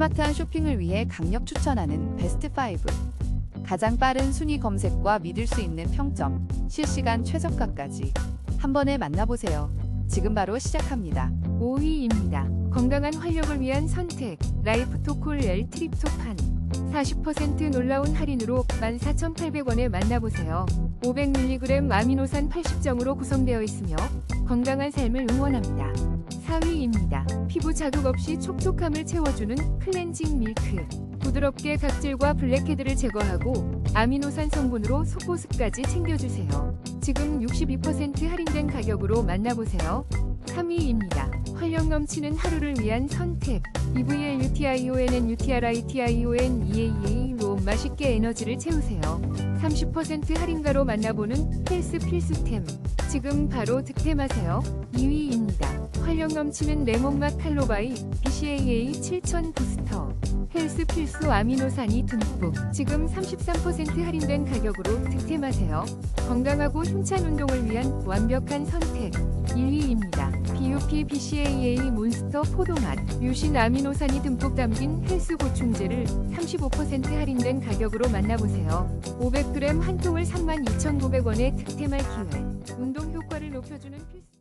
스마트한 쇼핑을 위해 강력 추천하는 베스트 5. 가장 빠른 순위 검색과 믿을 수 있는 평점, 실시간 최저가까지 한 번에 만나보세요. 지금 바로 시작합니다. 5위입니다. 건강한 활력을 위한 선택. 라이프토콜 L 트립토판. 40% 놀라운 할인으로 14,800원에 만나보세요. 500mg 아미노산 80정으로 구성되어 있으며 건강한 삶을 응원합니다. 4위입니다. 피부 자극 없이 촉촉함을 채워주는 클렌징 밀크. 부드럽게 각질과 블랙헤드를 제거하고 아미노산 성분으로 속보습까지 챙겨주세요. 지금 62% 할인된 가격으로 만나보세요. 3위입니다. 활력 넘치는 하루를 위한 선택. EVL UTIONN UTRITION EAE로 맛있게 에너지를 채우세요. 30% 할인가로 만나보는 헬스 필수템. 지금 바로 득템하세요. 2위입니다. 활력 넘치는 레몬맛 칼로바이 BCAA 7000 부스터. 헬스 필수 아미노산이 듬뿍. 지금 33% 할인된 가격으로 득템하세요. 건강하고 힘찬 운동을 위한 완벽한 선택. 1위입니다. BUP BCAA 몬스터 포도맛. 유신 아미노산이 듬뿍 담긴 헬스 보충제를 35% 할인된 가격으로 만나보세요. 500g 한 통을 32,900원에 득템할 기회. 운동 효과를 높여주는 필수.